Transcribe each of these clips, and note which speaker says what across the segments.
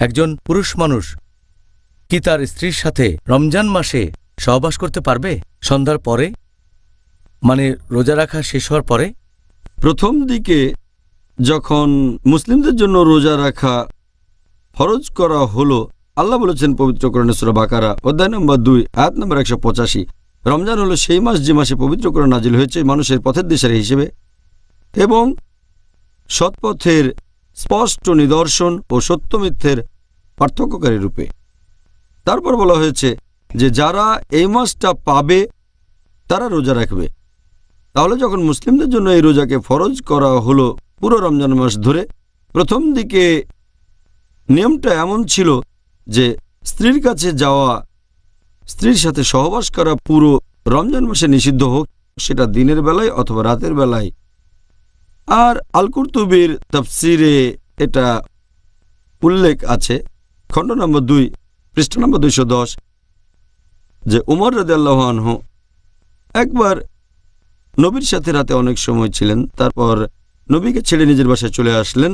Speaker 1: একজন পুরুষ মানুষ কি তার স্ত্রীর সাথে রমজান মাসে সহবাস করতে পারবে? সন্ধ্যার পরে? মানে রোজা রাখা শেষ হওয়ার পরে?
Speaker 2: প্রথম দিকে যখন মুসলিমদের জন্য রোজা রাখা ফরজ করা হলো, আল্লাহ বলেছেন পবিত্র করণে সুরা বাকারা, অধ্যায় নম্বর দুই, আয়াত নম্বর একশো পঁচাশি। রমজান হলো সেই মাস যে মাসে পবিত্র করে নাজিল হয়েছে মানুষের পথের দিশারি হিসেবে। এবং সৎপথের স্পষ্ট নিদর্শন ও সত্য মিথ্যের পার্থক্যকারী রূপে। তারপর বলা হয়েছে যে যারা এই মাসটা পাবে, তারা রোজা রাখবে। তাহলে যখন মুসলিমদের জন্য এই রোজাকে ফরজ করা হলো পুরো রমজান মাস ধরে, প্রথম দিকে নিয়মটা এমন ছিল যে স্ত্রীর কাছে যাওয়া, স্ত্রীর সাথে সহবাস করা পুরো রমজান মাসে নিষিদ্ধ হোক, সেটা দিনের বেলায় অথবা রাতের বেলায় আর আলকুরতুবির তফসিরে এটা উল্লেখ আছে, খণ্ড নম্বর দুই, পৃষ্ঠ নম্বর দুইশো দশ, যে উমর রদাল্লাহানহ একবার নবীর সাথে রাতে অনেক সময় ছিলেন, তারপর নবীকে ছেড়ে নিজের বাসায় চলে আসলেন।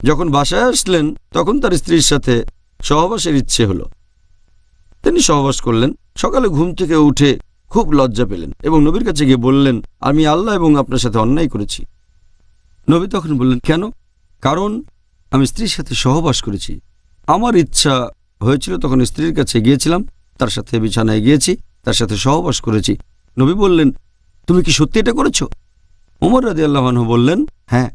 Speaker 2: যখন বাসায় আসলেন, তখন তার স্ত্রীর সাথে সহবাসের ইচ্ছে হলো। তিনি সহবাস করলেন, সকালে ঘুম থেকে উঠে খুব লজ্জা পেলেন এবং নবীর কাছে গিয়ে বললেন, আমি আল্লাহ এবং আপনার সাথে অন্যায় করেছি। নবী তখন বললেন, কেন? কারণ আমি স্ত্রীর সাথে সহবাস করেছি। আমার ইচ্ছা হয়েছিল তখন স্ত্রীর কাছে গিয়েছিলাম, তার সাথে বিছানায় গিয়েছি, তার সাথে সহবাস করেছি। নবী বললেন, তুমি কি সত্যি এটা করেছ? উমর রাজি আল্লাহানহু বললেন হ্যাঁ।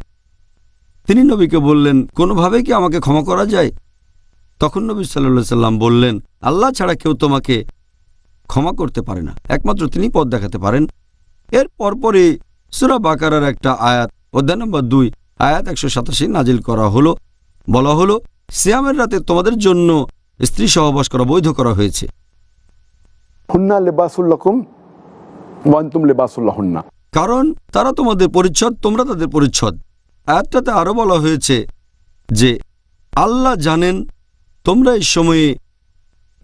Speaker 2: তিনি নবীকে বললেন, কোনোভাবে কি আমাকে ক্ষমা করা যায়? তখন নবী সাল্লা সাল্লাম বললেন, আল্লাহ ছাড়া কেউ তোমাকে ক্ষমা করতে পারে না। একমাত্র তিনি পথ দেখাতে পারেন। এর পরপরই সুরা বাকারার একটা আয়াত অধ্যায় নম্বর দুই আয়াত একশো সাতাশি নাজিল করা হলো। বলা হলো সিয়ামের রাতে তোমাদের জন্য স্ত্রী সহবাস করা বৈধ করা হয়েছে।
Speaker 3: হুন্না লেবাসুল্লাকুম ওয়ান্তুম লেবাসুল্লাহুন্না
Speaker 2: কারণ তারা তোমাদের পরিচ্ছদ তোমরা তাদের পরিচ্ছদ। আয়াতটাতে আরও বলা হয়েছে যে আল্লাহ জানেন তোমরা এই সময়ে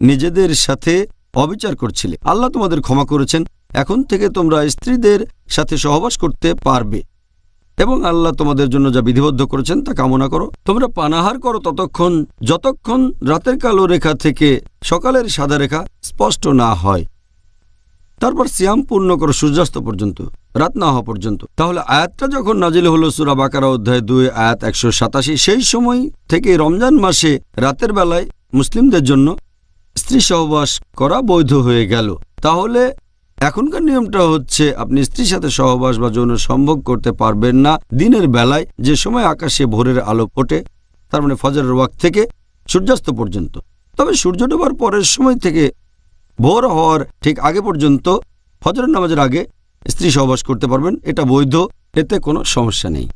Speaker 2: নিজেদের সাথে অবিচার করছিলে। আল্লাহ তোমাদের ক্ষমা করেছেন। এখন থেকে তোমরা স্ত্রীদের সাথে সহবাস করতে পারবে। এবং আল্লাহ তোমাদের জন্য যা বিধিবদ্ধ করেছেন তা কামনা করো। তোমরা পানাহার করো ততক্ষণ, যতক্ষণ রাতের কালো রেখা থেকে সকালের সাদা রেখা স্পষ্ট না হয়। তারপর সিয়াম পূর্ণ করো সূর্যাস্ত পর্যন্ত, রাত না হওয়া পর্যন্ত। তাহলে আয়াতটা যখন নাজিল হলো সুরা বাকারা অধ্যায় দুই, আয়াত একশো সাতাশি, সেই সময় থেকে রমজান মাসে রাতের বেলায় মুসলিমদের জন্য স্ত্রী সহবাস করা বৈধ হয়ে গেল। তাহলে এখনকার নিয়মটা হচ্ছে আপনি স্ত্রীর সাথে সহবাস বা যৌন সম্ভব করতে পারবেন না। দিনের বেলায় যে সময় আকাশে ভোরের আলো ফোটে, তার মানে ফজরের ওয়াক থেকে সূর্যাস্ত পর্যন্ত। তবে সূর্য ডোবার পরের সময় থেকে ভোর হওয়ার ঠিক আগে পর্যন্ত ফজরের নামাজের আগে স্ত্রী সহবাস করতে পারবেন। এটা বৈধ, এতে কোনো সমস্যা নেই।